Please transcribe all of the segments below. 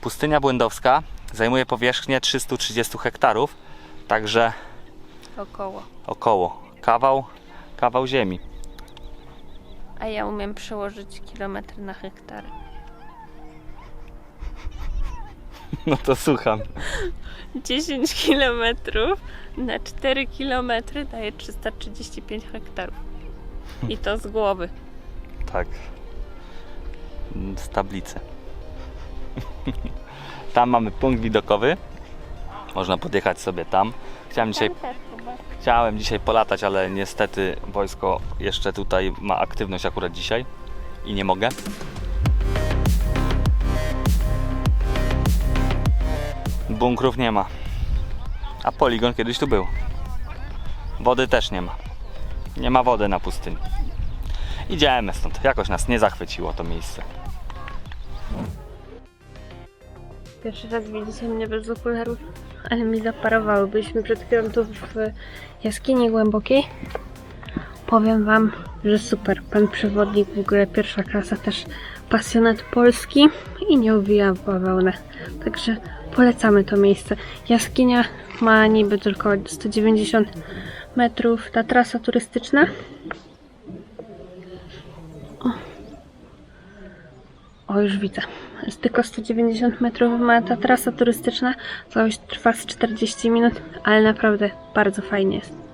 Pustynia Błędowska zajmuje powierzchnię 330 hektarów, także Około. około kawał, kawał ziemi. A ja umiem przełożyć kilometr na hektary. No to słucham. 10 kilometrów na 4 kilometry daje 335 hektarów. I to z głowy. Tak. Z tablicy. Tam mamy punkt widokowy. Można podjechać sobie tam. Chciałem dzisiaj, chciałem dzisiaj polatać, ale niestety wojsko jeszcze tutaj ma aktywność akurat dzisiaj i nie mogę. Bunkrów nie ma. A poligon kiedyś tu był. Wody też nie ma. Nie ma wody na pustyni. Idziemy stąd. Jakoś nas nie zachwyciło to miejsce. Pierwszy raz widzicie mnie bez okularów, ale mi zaparowały. Byliśmy przed chwilą tu w jaskini głębokiej. Powiem wam, że super. Pan przewodnik w ogóle pierwsza klasa też pasjonat Polski i nie uwija w bawełnę. Także polecamy to miejsce. Jaskinia ma niby tylko 190 metrów. Ta trasa turystyczna O, już widzę. Jest tylko 190 metrów ma ta trasa turystyczna. Całość trwa z 40 minut, ale naprawdę bardzo fajnie jest.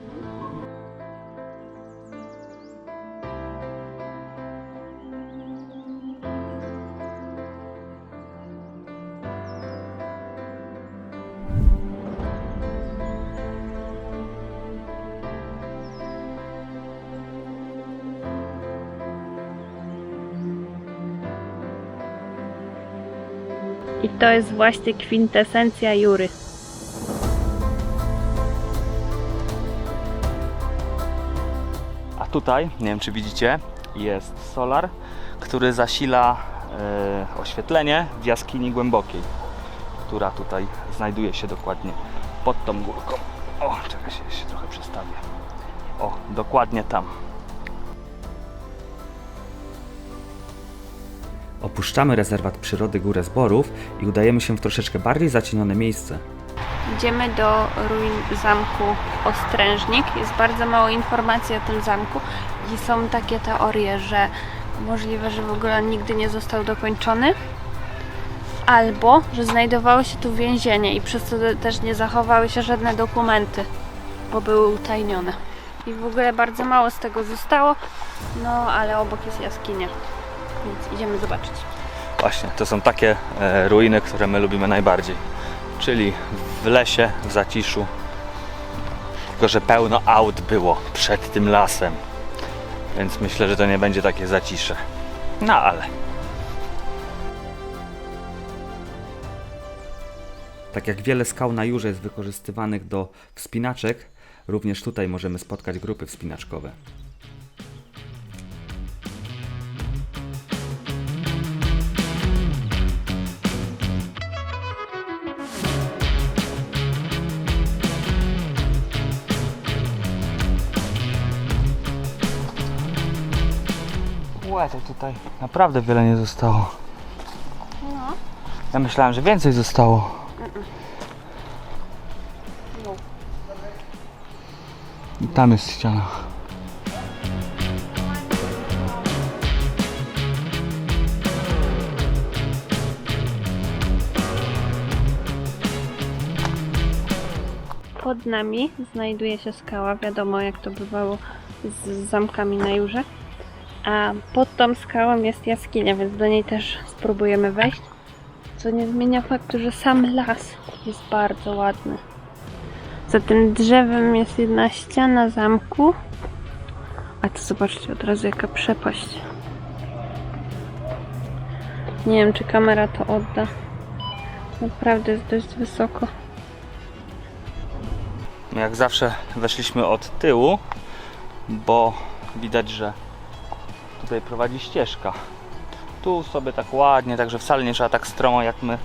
I to jest właśnie kwintesencja Jury. A tutaj, nie wiem czy widzicie, jest solar, który zasila e, oświetlenie w jaskini głębokiej, która tutaj znajduje się dokładnie pod tą górką. O, czekaj się, się trochę przestawię. O, dokładnie tam. Opuszczamy rezerwat przyrody Górę Zborów i udajemy się w troszeczkę bardziej zacienione miejsce. Idziemy do ruin zamku Ostrężnik. Jest bardzo mało informacji o tym zamku i są takie teorie, że możliwe, że w ogóle on nigdy nie został dokończony. Albo, że znajdowało się tu więzienie i przez to też nie zachowały się żadne dokumenty, bo były utajnione. I w ogóle bardzo mało z tego zostało, no ale obok jest jaskinia, więc idziemy zobaczyć. Właśnie, to są takie e, ruiny, które my lubimy najbardziej. Czyli w lesie, w zaciszu. Tylko, że pełno aut było przed tym lasem. Więc myślę, że to nie będzie takie zacisze. No ale. Tak jak wiele skał na Jurze jest wykorzystywanych do wspinaczek, również tutaj możemy spotkać grupy wspinaczkowe. To tutaj naprawdę wiele nie zostało. No. Ja myślałem, że więcej zostało. I tam jest ściana. Pod nami znajduje się skała, wiadomo jak to bywało z zamkami na Jurze. A pod tą skałą jest jaskinia, więc do niej też spróbujemy wejść. Co nie zmienia faktu, że sam las jest bardzo ładny. Za tym drzewem jest jedna ściana zamku. A to zobaczcie od razu jaka przepaść. Nie wiem czy kamera to odda. Naprawdę jest dość wysoko. Jak zawsze weszliśmy od tyłu, bo widać, że tutaj prowadzi ścieżka. Tu sobie tak ładnie, także wcale nie trzeba tak stromo jak my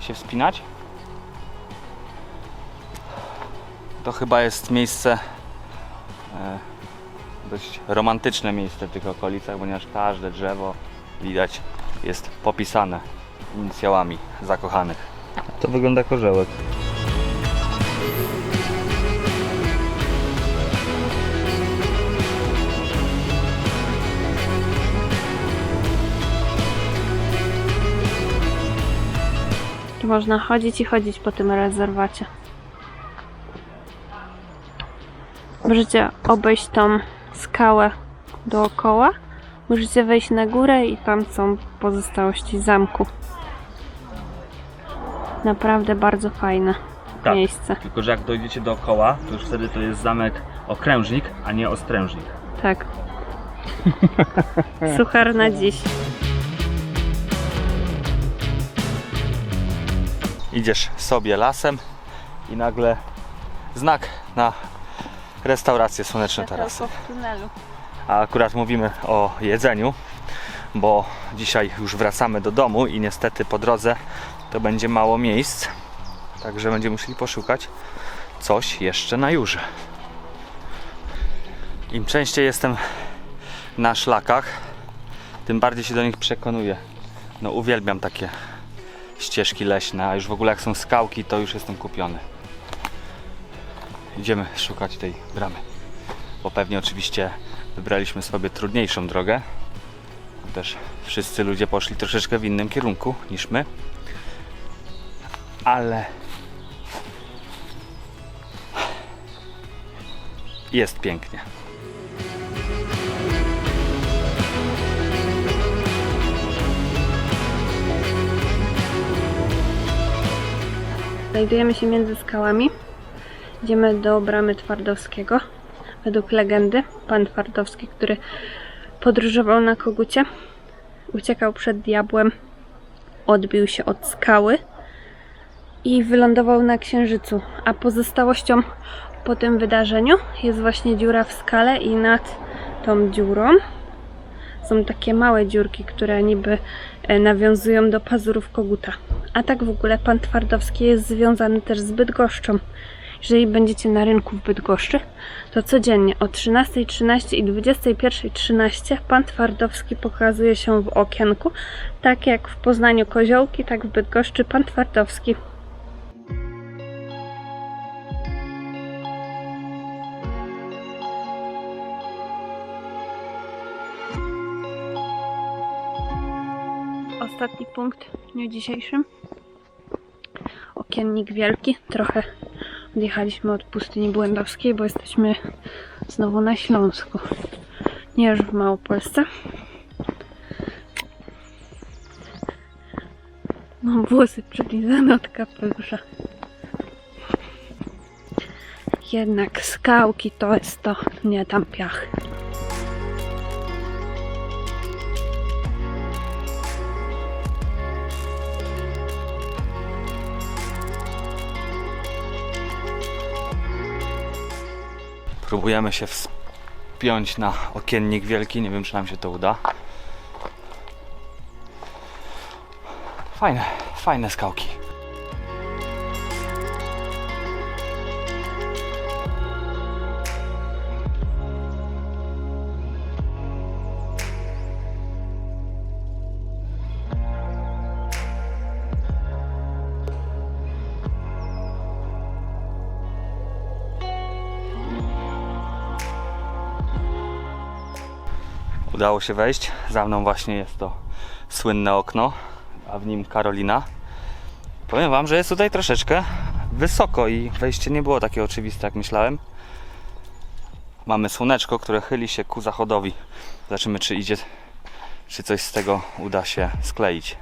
się wspinać. To chyba jest miejsce e, dość romantyczne miejsce w tych okolicach, ponieważ każde drzewo widać jest popisane inicjałami zakochanych. To wygląda jak można chodzić i chodzić po tym rezerwacie. Możecie obejść tą skałę dookoła. Możecie wejść na górę i tam są pozostałości zamku. Naprawdę bardzo fajne Tak. miejsce. Tylko, że jak dojdziecie dookoła, to już wtedy to jest zamek okrężnik, a nie ostrężnik. Tak. Suchar na dziś. Idziesz sobie lasem i nagle znak na restaurację Słoneczne Tarasy. A akurat mówimy o jedzeniu, bo dzisiaj już wracamy do domu i niestety po drodze to będzie mało miejsc. Także będziemy musieli poszukać coś jeszcze na jurze. Im częściej jestem na szlakach, tym bardziej się do nich przekonuję. No uwielbiam takie ścieżki leśne, a już w ogóle jak są skałki, to już jestem kupiony. Idziemy szukać tej bramy bo pewnie oczywiście wybraliśmy sobie trudniejszą drogę. Też wszyscy ludzie poszli troszeczkę w innym kierunku niż my. Ale jest pięknie. Znajdujemy się między skałami. Idziemy do bramy Twardowskiego. Według legendy, pan Twardowski, który podróżował na kogucie, uciekał przed diabłem, odbił się od skały i wylądował na księżycu. A pozostałością po tym wydarzeniu jest właśnie dziura w skale i nad tą dziurą są takie małe dziurki, które niby e, nawiązują do pazurów koguta. A tak w ogóle pan Twardowski jest związany też z Bydgoszczą. Jeżeli będziecie na rynku w Bydgoszczy, to codziennie o 13.13 i 21.13 pan Twardowski pokazuje się w okienku, tak jak w Poznaniu Koziołki, tak w Bydgoszczy pan Twardowski. Ostatni punkt w dniu dzisiejszym. Okiennik wielki. Trochę odjechaliśmy od pustyni błędowskiej, bo jesteśmy znowu na Śląsku. Nie już w Małopolsce. Mam włosy przylizane od kapelusza. Jednak skałki to jest to, nie tam piach. Próbujemy się wspiąć na okiennik wielki. Nie wiem, czy nam się to uda. Fajne, fajne skałki. Udało się wejść. Za mną właśnie jest to słynne okno, a w nim Karolina. Powiem Wam, że jest tutaj troszeczkę wysoko i wejście nie było takie oczywiste, jak myślałem. Mamy słoneczko, które chyli się ku zachodowi. Zobaczymy, czy idzie, czy coś z tego uda się skleić.